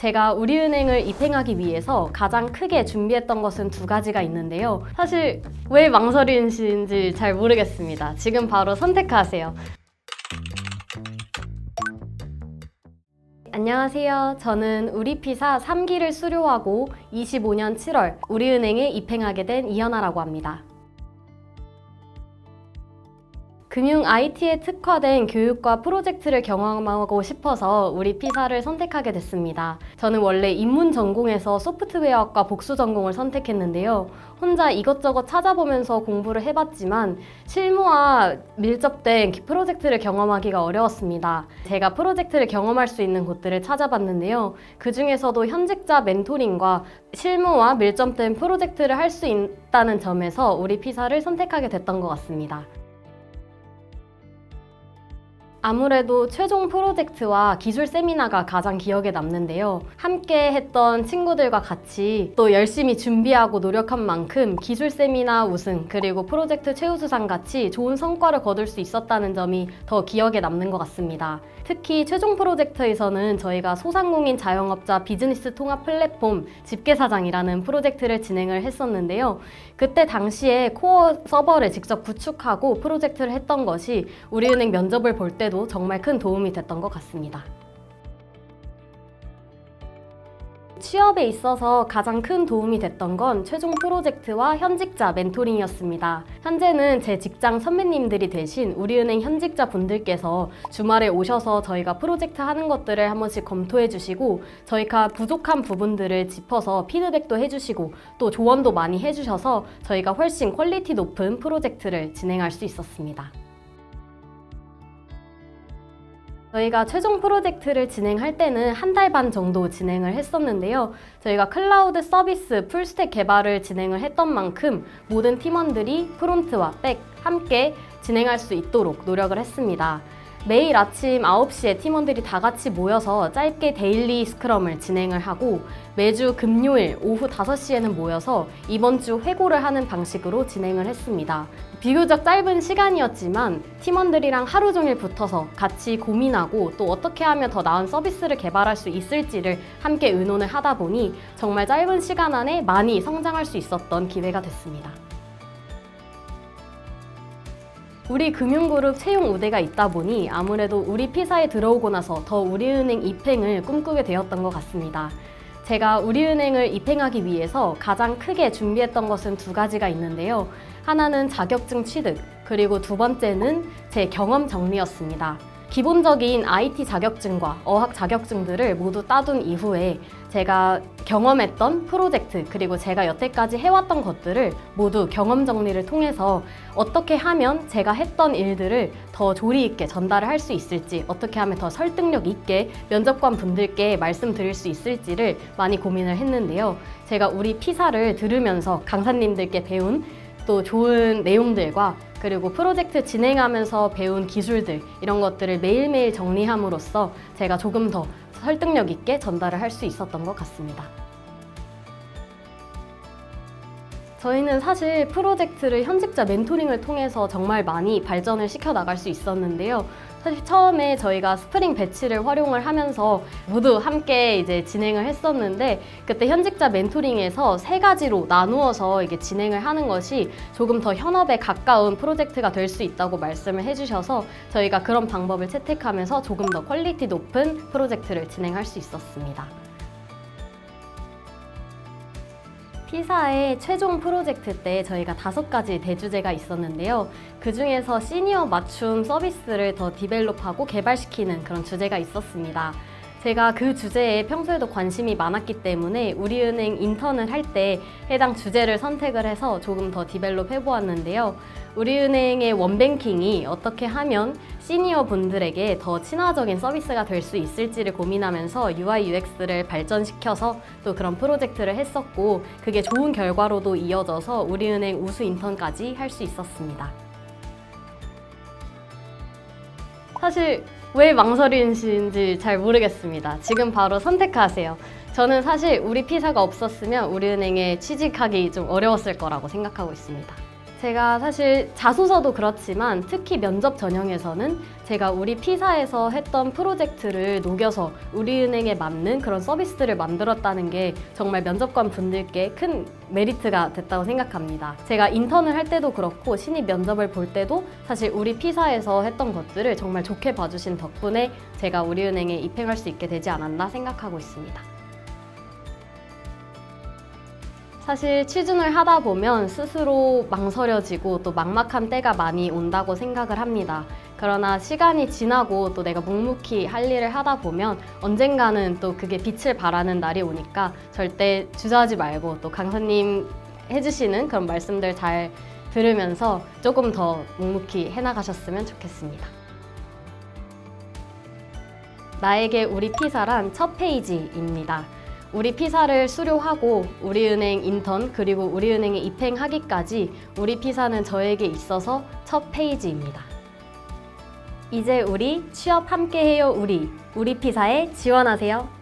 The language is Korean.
제가 우리은행을 입행하기 위해서 가장 크게 준비했던 것은 두 가지가 있는데요. 사실 왜 망설이신지 잘 모르겠습니다. 지금 바로 선택하세요. 안녕하세요. 저는 우리피사 3기를 수료하고 25년 7월 우리은행에 입행하게 된 이현아라고 합니다. 금융 IT에 특화된 교육과 프로젝트를 경험하고 싶어서 우리 피사를 선택하게 됐습니다. 저는 원래 인문 전공에서 소프트웨어학과 복수 전공을 선택했는데요. 혼자 이것저것 찾아보면서 공부를 해봤지만 실무와 밀접된 프로젝트를 경험하기가 어려웠습니다. 제가 프로젝트를 경험할 수 있는 곳들을 찾아봤는데요. 그 중에서도 현직자 멘토링과 실무와 밀접된 프로젝트를 할 수 있다는 점에서 우리 피사를 선택하게 됐던 것 같습니다. 아무래도 최종 프로젝트와 기술 세미나가 가장 기억에 남는데요. 함께 했던 친구들과 같이 또 열심히 준비하고 노력한 만큼 기술 세미나 우승 그리고 프로젝트 최우수상 같이 좋은 성과를 거둘 수 있었다는 점이 더 기억에 남는 것 같습니다. 특히 최종 프로젝트에서는 저희가 소상공인 자영업자 비즈니스 통합 플랫폼 집계사장이라는 프로젝트를 진행을 했었는데요. 그때 당시에 코어 서버를 직접 구축하고 프로젝트를 했던 것이 우리은행 면접을 볼때 도 정말 큰 도움이 됐던 것 같습니다. 취업에 있어서 가장 큰 도움이 됐던 건 최종 프로젝트와 현직자 멘토링이었습니다. 현재는 제 직장 선배님들이 대신 우리은행 현직자 분들께서 주말에 오셔서 저희가 프로젝트 하는 것들을 한 번씩 검토해 주시고 저희가 부족한 부분들을 짚어서 피드백도 해 주시고 또 조언도 많이 해 주셔서 저희가 훨씬 퀄리티 높은 프로젝트를 진행할 수 있었습니다. 저희가 최종 프로젝트를 진행할 때는 한 달 반 정도 진행을 했었는데요. 저희가 클라우드 서비스 풀스택 개발을 진행을 했던 만큼 모든 팀원들이 프론트와 백 함께 진행할 수 있도록 노력을 했습니다. 매일 아침 9시에 팀원들이 다 같이 모여서 짧게 데일리 스크럼을 진행을 하고 매주 금요일 오후 5시에는 모여서 이번 주 회고를 하는 방식으로 진행을 했습니다. 비교적 짧은 시간이었지만 팀원들이랑 하루 종일 붙어서 같이 고민하고 또 어떻게 하면 더 나은 서비스를 개발할 수 있을지를 함께 의논을 하다 보니 정말 짧은 시간 안에 많이 성장할 수 있었던 기회가 됐습니다. 우리 금융그룹 채용 우대가 있다 보니 아무래도 우리 피사에 들어오고 나서 더 우리은행 입행을 꿈꾸게 되었던 것 같습니다. 제가 우리은행을 입행하기 위해서 가장 크게 준비했던 것은 두 가지가 있는데요. 하나는 자격증 취득, 그리고 두 번째는 제 경험 정리였습니다. 기본적인 IT 자격증과 어학 자격증들을 모두 따둔 이후에 제가 경험했던 프로젝트 그리고 제가 여태까지 해왔던 것들을 모두 경험 정리를 통해서 어떻게 하면 제가 했던 일들을 더 조리 있게 전달을 할 수 있을지 어떻게 하면 더 설득력 있게 면접관 분들께 말씀드릴 수 있을지를 많이 고민을 했는데요. 제가 우리 피사를 들으면서 강사님들께 배운 또 좋은 내용들과 그리고 프로젝트 진행하면서 배운 기술들 이런 것들을 매일매일 정리함으로써 제가 조금 더 설득력 있게 전달을 할 수 있었던 것 같습니다. 저희는 사실 프로젝트를 현직자 멘토링을 통해서 정말 많이 발전을 시켜 나갈 수 있었는데요. 사실 처음에 저희가 스프링 배치를 활용을 하면서 모두 함께 이제 진행을 했었는데 그때 현직자 멘토링에서 세 가지로 나누어서 이게 진행을 하는 것이 조금 더 현업에 가까운 프로젝트가 될 수 있다고 말씀을 해주셔서 저희가 그런 방법을 채택하면서 조금 더 퀄리티 높은 프로젝트를 진행할 수 있었습니다. 피사의 최종 프로젝트 때 저희가 다섯 가지 대주제가 있었는데요. 그 중에서 시니어 맞춤 서비스를 더 디벨롭하고 개발시키는 그런 주제가 있었습니다. 제가 그 주제에 평소에도 관심이 많았기 때문에 우리은행 인턴을 할 때 해당 주제를 선택을 해서 조금 더 디벨롭 해보았는데요. 우리은행의 원뱅킹이 어떻게 하면 시니어 분들에게 더 친화적인 서비스가 될 수 있을지를 고민하면서 UI UX를 발전시켜서 또 그런 프로젝트를 했었고 그게 좋은 결과로도 이어져서 우리은행 우수 인턴까지 할 수 있었습니다. 사실 왜 망설이신지 잘 모르겠습니다. 지금 바로 선택하세요. 저는 사실 우리 피사가 없었으면 우리은행에 취직하기 좀 어려웠을 거라고 생각하고 있습니다. 제가 사실 자소서도 그렇지만 특히 면접 전형에서는 제가 우리 피사에서 했던 프로젝트를 녹여서 우리은행에 맞는 그런 서비스들을 만들었다는 게 정말 면접관 분들께 큰 메리트가 됐다고 생각합니다. 제가 인턴을 할 때도 그렇고 신입 면접을 볼 때도 사실 우리 피사에서 했던 것들을 정말 좋게 봐주신 덕분에 제가 우리은행에 입행할 수 있게 되지 않았나 생각하고 있습니다. 사실 취준을 하다 보면 스스로 망설여지고 또 막막한 때가 많이 온다고 생각을 합니다. 그러나 시간이 지나고 또 내가 묵묵히 할 일을 하다 보면 언젠가는 또 그게 빛을 발하는 날이 오니까 절대 주저하지 말고 또 강사님 해주시는 그런 말씀들 잘 들으면서 조금 더 묵묵히 해나가셨으면 좋겠습니다. 나에게 우리 피사란 첫 페이지입니다. 우리 피사를 수료하고 우리은행 인턴 그리고 우리은행에 입행하기까지 우리 피사는 저에게 있어서 첫 페이지입니다. 이제 우리 취업 함께해요 우리 우리 피사에 지원하세요.